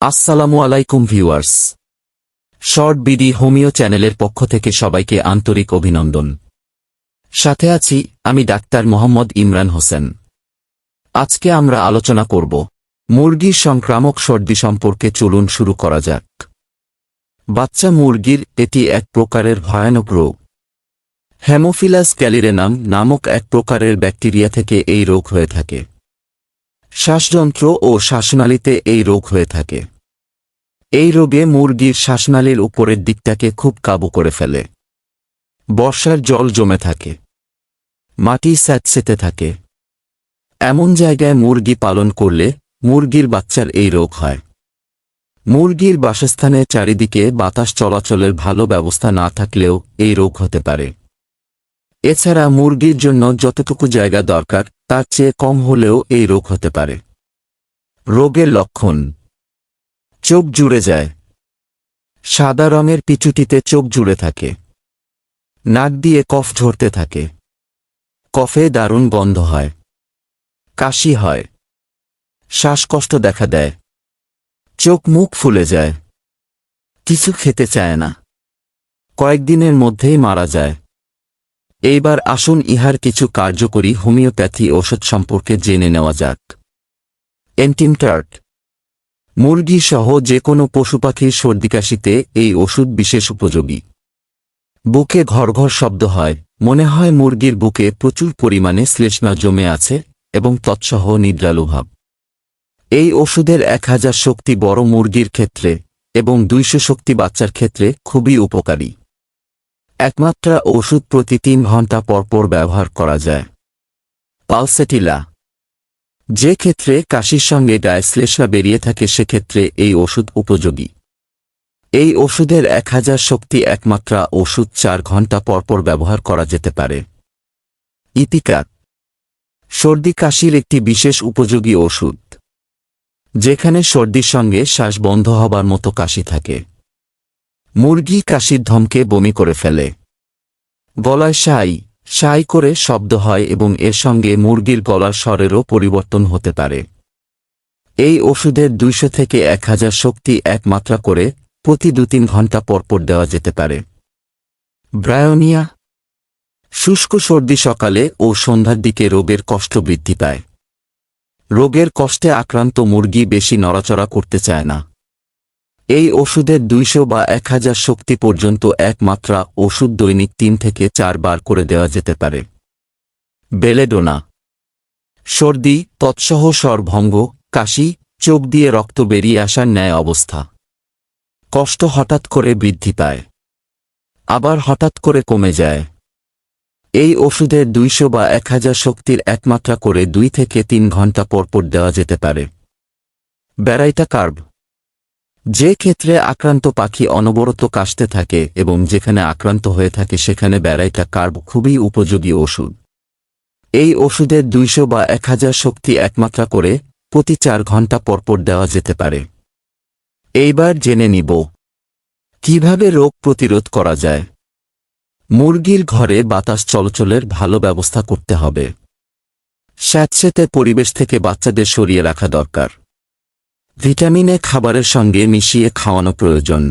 আসসালামু আলাইকুম viewers. Short BD homeo চ্যানেলের পক্ষ থেকে সবাইকে আন্তরিক অভিনন্দন। সাথে আছি আমি ডাক্তার মোহাম্মদ ইমরান হোসেন। আজকে আমরা আলোচনা করব, মুরগির সংক্রামক সর্দি সম্পর্কে চলুন শুরু করা যাক। বাচ্চা মুরগির এটি এক প্রকারের ভয়ানক রোগ। হ্যামোফিলাস ক্যালিরেনাম নামক এক প্রকারের ব্যাকটেরিয়া থেকে এই রোগ হয়ে থাকে। শ্বাসযন্ত্র ও শ্বাসনালীতে এই রোগ হয়ে থাকে। এই রোগে মুরগির শ্বাসনালীর উপরের দিকটাকে খুব কাবু করে ফেলে। বর্ষার জল জমে থাকে। মাটি স্যাঁতসেতে থাকে। এমন জায়গায় মুরগি পালন করলে মুরগির বাচ্চার এই রোগ হয়। মুরগির বাসস্থানের চারিদিকে বাতাস চলাচলের ভালো ব্যবস্থা না থাকলেও এই রোগ হতে পারে। এছাড়া মুরগির জন্য যতটুকু জায়গা দরকার তার চেয়ে কম হলেও এই রোগ হতে পারে। রোগের লক্ষণ। চোখ জুড়ে যায়। সাদা রঙের পিছুটিতে চোখ জুড়ে থাকে। নাক দিয়ে কফ ঝরতে থাকে। কফে দারুণ বন্ধ হয়। কাশি হয়। শ্বাসকষ্ট দেখা দেয়। চোখ মুখ ফুলে যায়। কিছু খেতে চায় না। কয়েকদিনের মধ্যেই মারা যায়। এইবার আসুন ইহার কিছু কার্যকরী হোমিওপ্যাথি ওষুধ সম্পর্কে জেনে নেওয়া যাক। এন্টিমটার্ট মুরগি সহ যে কোনো পশু পাখির সর্দিকাশিতে এই ওষুধ বিশেষ উপযোগী। বুকে ঘর ঘর শব্দ হয়, মনে হয় মুরগির বুকে প্রচুর পরিমাণে শ্লেষ্মা জমে আছে এবং তৎসহ নিদ্রালুভাব এই ওষুধের এক হাজার শক্তি বড় মুরগির ক্ষেত্রে এবং দুইশো শক্তি বাচ্চার ক্ষেত্রে খুবই উপকারী। একমাত্রা ওষুধ প্রতি তিন ঘণ্টা পরপর ব্যবহার করা যায়। পালসেটিলা। যে ক্ষেত্রে কাশির সঙ্গে ডায়শ্লেষা বেরিয়ে থাকে, সেক্ষেত্রে এই ওষুধ উপযোগী। এই ওষুধের এক হাজার শক্তি একমাত্রা ওষুধ চার ঘণ্টা পরপর ব্যবহার করা যেতে পারে। ইতিকাত সর্দি কাশির একটি বিশেষ উপযোগী ওষুধ, যেখানে সর্দির সঙ্গে শ্বাস বন্ধ হবার মতো কাশি থাকে। মুরগি কাশির ধমকে বমি করে ফেলে। গলায় সাই সাই করে শব্দ হয় এবং এর সঙ্গে মুরগির গলার স্বরেরও পরিবর্তন হতে পারে। এই ওষুধের দুইশো থেকে এক হাজার শক্তি এক মাত্রা করে প্রতি দু তিন ঘণ্টা পরপর দেওয়া যেতে পারে। ব্রায়োনিয়া শুষ্ক সর্দি সকালে ও সন্ধ্যার দিকে রোগের কষ্ট বৃদ্ধি পায়। রোগের কষ্টে আক্রান্ত মুরগি বেশি নড়াচড়া করতে চায় না। এই ওষুধের দুইশো বা এক হাজার শক্তি পর্যন্ত এক মাত্রা ওষুধ দৈনিক তিন থেকে চার বার করে দেওয়া যেতে পারে। বেলেডোনা। সর্দি, তৎসহ স্বরভঙ্গ কাশি, চোখ দিয়ে রক্ত বেরিয়ে আসার ন্যায় অবস্থা। কষ্ট হঠাৎ করে বৃদ্ধি পায়। আবার হঠাৎ করে কমে যায়। এই ওষুধের দুইশো বা এক হাজার শক্তির একমাত্রা করে দুই থেকে তিন ঘণ্টা পরপর দেওয়া যেতে পারে। বেড়াইটা কার্ভ যে ক্ষেত্রে আক্রান্ত পাখি অনবরত কাশতে থাকে এবং যেখানে আক্রান্ত হয়ে থাকে সেখানে বেড়াইটা কার্ব খুবই উপযোগী ওষুধ। এই ওষুধের দুইশো বা এক হাজার শক্তি একমাত্রা করে প্রতি চার ঘণ্টা পরপর দেওয়া যেতে পারে। এইবার জেনে নিব। কীভাবে রোগ প্রতিরোধ করা যায়? মুরগির ঘরে বাতাস চলাচলের ভালো ব্যবস্থা করতে হবে। স্যাঁতস্যাঁতে পরিবেশ থেকে বাচ্চাদের সরিয়ে রাখা দরকার। ভিটামিনে খাবারের সঙ্গে মিশিয়ে খাওয়ানো প্রয়োজন।